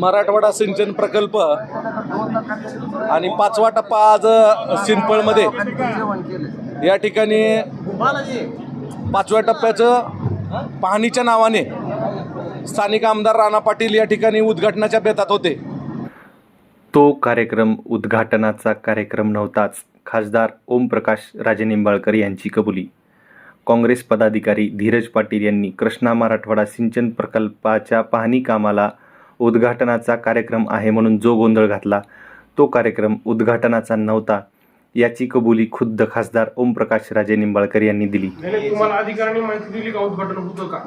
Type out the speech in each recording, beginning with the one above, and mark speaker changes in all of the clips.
Speaker 1: मराठवाडा सिंचन प्रकल्प आणि पाचवा टप्पा आज सिंपळमध्ये. या ठिकाणी पाचव्या टप्प्याचं पाहणीच्या नावाने स्थानिक आमदार राणा पाटील या ठिकाणी उद्घाटनाच्या बेतात होते.
Speaker 2: तो कार्यक्रम उद्घाटनाचा कार्यक्रम नव्हताच. खासदार ओमप्रकाश राजेनिंबाळकर यांची कबुली. काँग्रेस पदाधिकारी धीरज पाटील यांनी कृष्णा मराठवाडा सिंचन प्रकल्पाच्या पाहणी कामाला उद्घाटनाचा कार्यक्रम आहे म्हणून जो गोंधळ घातला तो कार्यक्रम उद्घाटनाचा नव्हता याची कबुली खुद्द खासदार ओमप्रकाश राजेनिंबाळकर यांनी दिली.
Speaker 3: नाही तुम्हाला अधिकाऱ्यांनी माहिती दिली का उद्घाटन होतं का?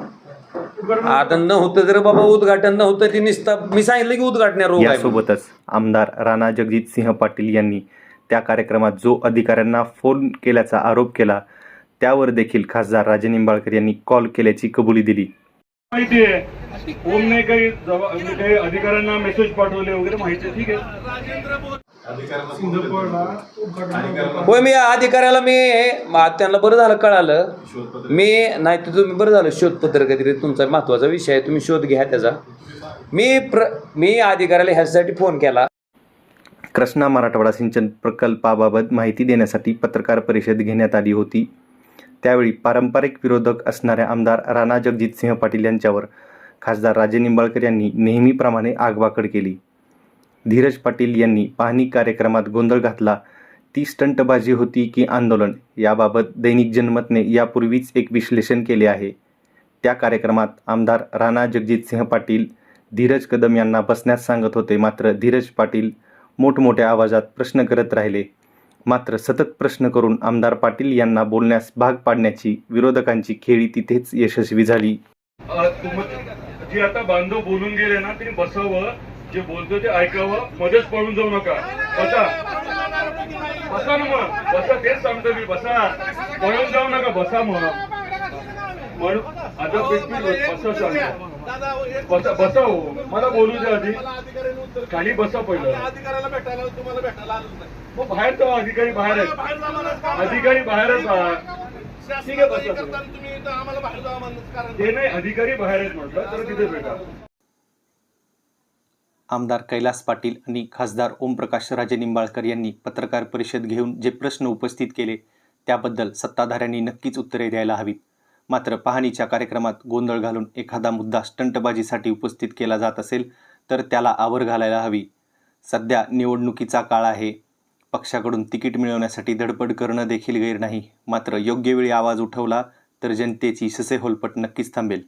Speaker 3: उद्घाटन
Speaker 4: आता नव्हतं तर बाबा उद्घाटन नव्हतं ते नुसतं मी सांगितलं की.
Speaker 2: यासोबतच आमदार राणा जगजित सिंह पाटील यांनी त्या कार्यक्रमात जो अधिकाऱ्यांना फोन केल्याचा आरोप केला त्यावर देखील खासदार राजे निंबाळकर यांनी कॉल केल्याची कबुली दिली.
Speaker 3: माहिती आहे. ओमने काही काही अधिकाऱ्यांना मेसेज पाठवले वगैरे माहिती आहे. ठीक आहे.
Speaker 4: होय मी अधिकाऱ्याला मी त्यांना बरं झालं कळालं. मी नाही तर तुम्ही बरं झालं शोधपत्र काहीतरी तुमचा महत्त्वाचा विषय आहे तुम्ही शोध घ्या त्याचा. मी प्र मी अधिकाऱ्याला ह्यासाठी फोन केला.
Speaker 2: कृष्णा मराठवाडा सिंचन प्रकल्पाबाबत माहिती देण्यासाठी पत्रकार परिषद घेण्यात आली होती. त्यावेळी पारंपरिक विरोधक असणाऱ्या आमदार राणा जगजित सिंह पाटील यांच्यावर खासदार राजे निंबाळकर यांनी नेहमीप्रमाणे आगवाकड केली. धीरज पाटील यांनी पाहणी कार्यक्रमात गोंधळ घातला. ती स्टंटबाजी होती की आंदोलन? याबाबत दैनिक जनमतने यापूर्वीच एक विश्लेषण केले आहे. त्या कार्यक्रमात आमदार राणा जगजित सिंह पाटील धीरज कदम यांना बसण्यास सांगत होते. मात्र धीरज पाटील मोठमोठ्या आवाजात प्रश्न करत राहिले. मात्र सतत प्रश्न करून आमदार पाटील यांना बोलण्यास भाग पाडण्याची विरोधकांची खेळी तिथेच यशस्वी झाली.
Speaker 3: अ, जे आता बांधव बोलून गेले ना त्यांनी बसावं जे बोलतो ते ऐकावं मध्येच पळून जाऊ नका. बसा. बसा ना मग. बसा तेच सांगतो मी बसा. पळून जाऊ नका बसा मग. म्हणून आता बसा सांगतो बसा बसा हो मला बोलू द्या आधी. खाली बसा पहिलं.
Speaker 5: अधिकाऱ्याला भेटायला तुम्हाला भेटायला आलोच नाही.
Speaker 3: मग बाहेर जाऊ अधिकारी बाहेर आहेत? अधिकारी बाहेरच आहात. ठीक आहे,
Speaker 5: हे
Speaker 3: बसा.
Speaker 5: तुम्ही इथं आम्हाला बाहेर जावं म्हणत कारण
Speaker 3: ते नाही अधिकारी बाहेर आहेत म्हटलं तर तिथे भेटा.
Speaker 2: आमदार कैलास पाटील आणि खासदार ओमप्रकाश राजे निंबाळकर यांनी पत्रकार परिषद घेऊन जे प्रश्न उपस्थित केले त्याबद्दल सत्ताधाऱ्यांनी नक्कीच उत्तरे द्यायला हवीत. मात्र पाहणीच्या कार्यक्रमात गोंधळ घालून एखादा मुद्दा स्टंटबाजीसाठी उपस्थित केला जात असेल तर त्याला आवर घालायला हवी. सध्या निवडणुकीचा काळ आहे. पक्षाकडून तिकीट मिळवण्यासाठी धडपड करणं देखील गैर नाही. मात्र योग्य वेळी आवाज उठवला तर जनतेची ससेहोलपट नक्कीच थांबेल.